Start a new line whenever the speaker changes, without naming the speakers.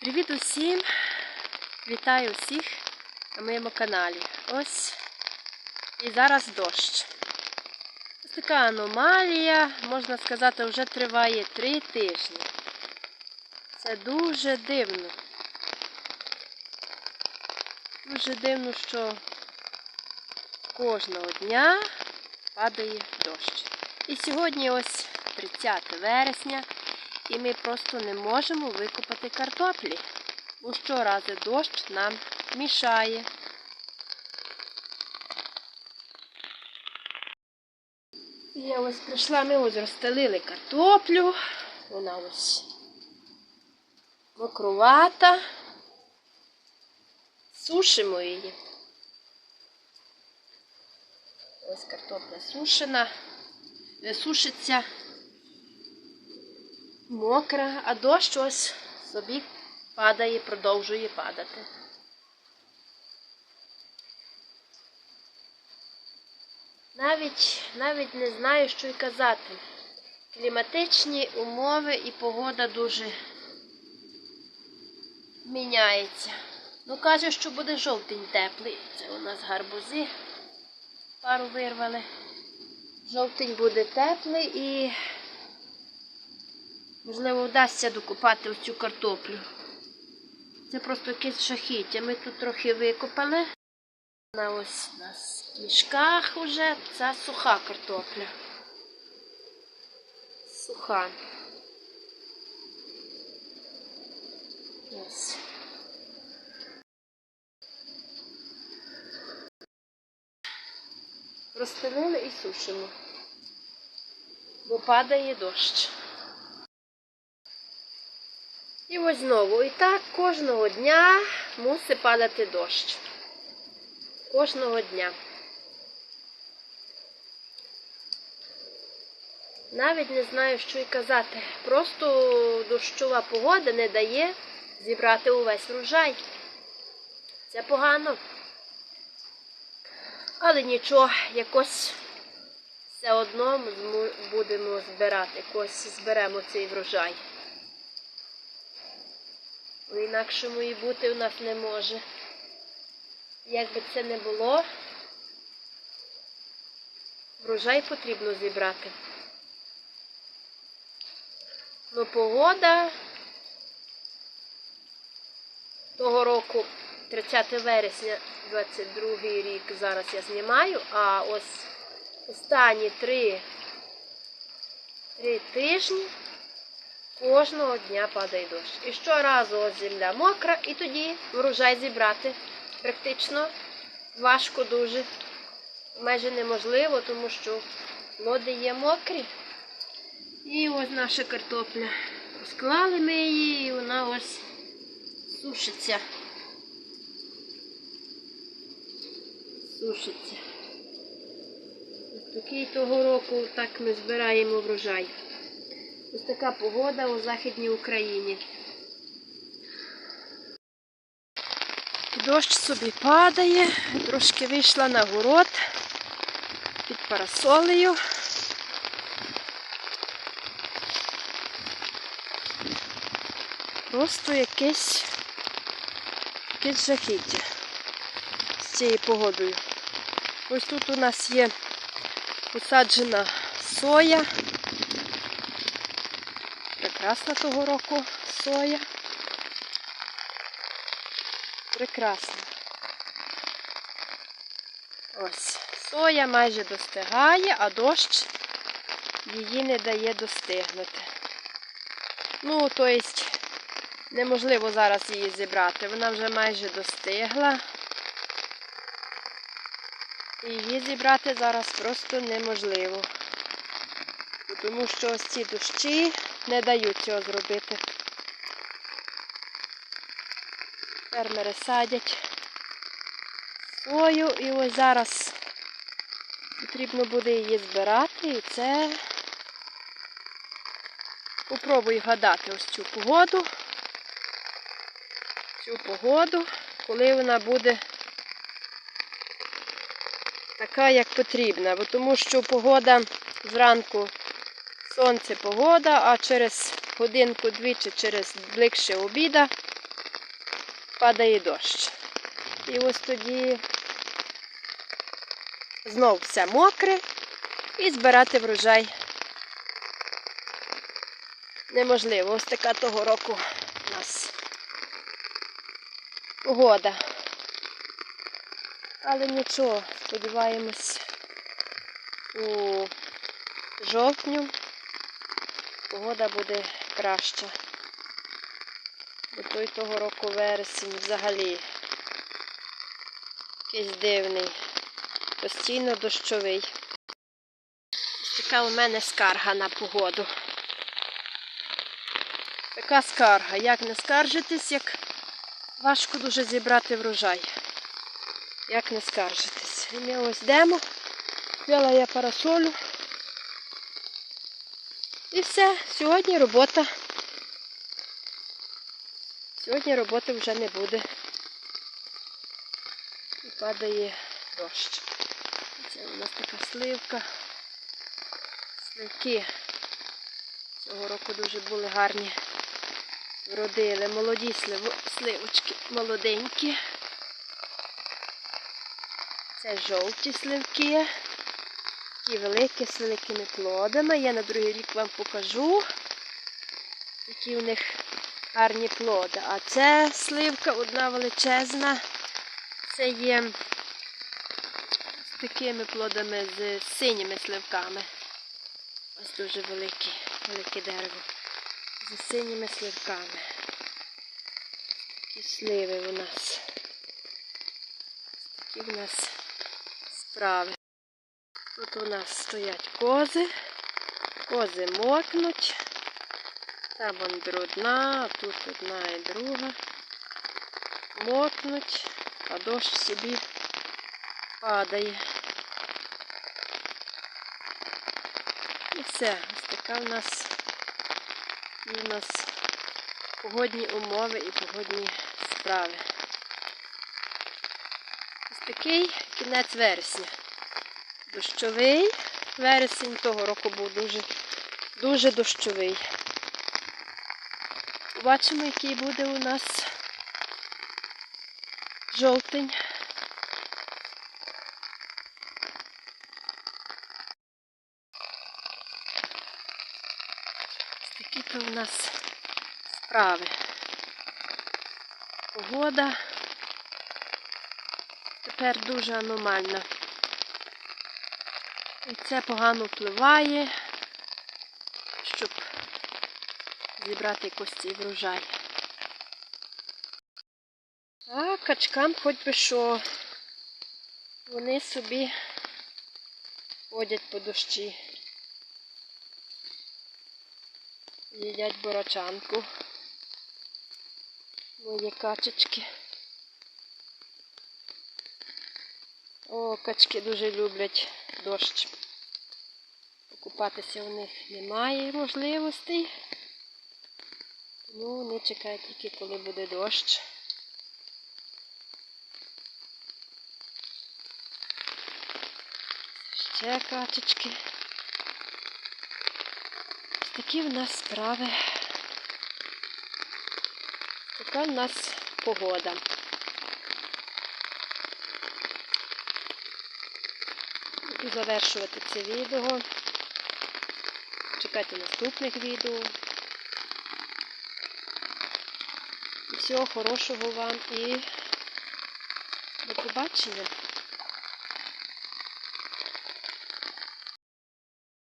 Привіт усім! Вітаю всіх на моєму каналі. Ось і зараз дощ. Ось така аномалія, можна сказати, вже триває три тижні. Це дуже дивно. Дуже дивно, що кожного дня падає дощ. І сьогодні ось 30 вересня. І ми просто не можемо викопати картоплі, бо щоразу дощ нам мішає. Я ось прийшла, ми ось розстелили картоплю. Вона ось мокрувата. Сушимо її. Ось картопля сушена, не сушиться мокра, а дощ ось собі падає, продовжує падати. Навіть, навіть не знаю, що й казати. Кліматичні умови і погода дуже міняється. Ну, каже, що буде жовтень теплий. Це у нас гарбузи. Пару вирвали. Жовтень буде теплий і Можливо, вдасться докопати ось цю картоплю. Це просто якесь шахіття. Ми тут трохи викопали. Вона ось у нас в мішках вже. Це суха картопля. Суха. Ось. Розстелили і сушимо, бо падає дощ. І ось знову. І так кожного дня мусить падати дощ. Кожного дня. Навіть не знаю, що й казати. Просто дощова погода не дає зібрати увесь врожай. Це погано. Але нічого, якось все одно будемо збирати, якось зберемо цей врожай. Бо інакшому і бути у нас не може. Як би це не було, врожай потрібно зібрати. Ну, погода того року, 30 вересня, 22 рік, зараз я знімаю, а ось останні три, три тижні. Кожного дня падає дощ. І щоразу ось земля мокра, і тоді врожай зібрати практично важко дуже. Майже неможливо, тому що води є мокрі. І ось наша картопля. Розклали ми її і вона ось сушиться. Сушиться. Такий того року так ми збираємо врожай. Ось така погода у Західній Україні. Дощ собі падає, трошки вийшла на город під парасолею. Просто якесь, якесь жахіття з цією погодою. Ось тут у нас є посаджена соя. Прекрасна того року соя. Прекрасна. Ось, соя майже достигає, а дощ її не дає достигнути. Ну, тобто, неможливо зараз її зібрати. Вона вже майже достигла. І її зібрати зараз просто неможливо. Тому що ось ці дощі не дають цього зробити. Фермери садять сою і ось зараз потрібно буде її збирати і це попробую гадати ось цю погоду. Цю погоду, коли вона буде така, як потрібна, бо тому що погода зранку сонце погода, а через годинку-дві чи через ближче обіда падає дощ. І ось тоді знов все мокре і збирати врожай неможливо. Ось така того року у нас погода. Але нічого, сподіваємось, у жовтню погода буде краща. Бо той того року вересень взагалі якийсь дивний, постійно дощовий. Ось така у мене скарга на погоду. Така скарга. Як не скаржитись, як важко дуже зібрати врожай. Як не скаржитись. І ми ось йдемо. Взяла я парасолю. І все. Сьогодні робота. Сьогодні роботи вже не буде. І падає дощ. Це у нас така сливка. Сливки. Цього року дуже були гарні. Вродили молоді сливо- сливочки, молоденькі. Це жовті сливки. Такі великі з великими плодами. Я на другий рік вам покажу, які у них гарні плоди. А це сливка одна величезна. Це є з такими плодами, з синіми сливками. Ось дуже велике, велике дерево. З синіми сливками. Такі сливи у нас. Такі в нас справи. Тут у нас стоять кози. Кози мокнуть. Там вон одна, а тут одна і друга. Мокнуть, а дощ собі падає. І все, ось така у нас, і у нас погодні умови і погодні справи. Ось такий кінець вересня. Дощовий. Вересень того року був дуже, дуже дощовий. Бачимо, який буде у нас жовтень. Такі то у нас справи. Погода тепер дуже аномальна. І це погано впливає, щоб зібрати якось цей врожай. А качкам хоч би що. Вони собі ходять по дощі. Їдять борочанку. Мої качечки. О, качки дуже люблять дощ. Покупатися у них немає можливостей. Тому вони чекають тільки, коли буде дощ. Ще качечки. Ось такі в нас справи. Така в нас погода. Буду завершувати це відео. Чекайте наступних відео. Всього хорошого вам і до побачення.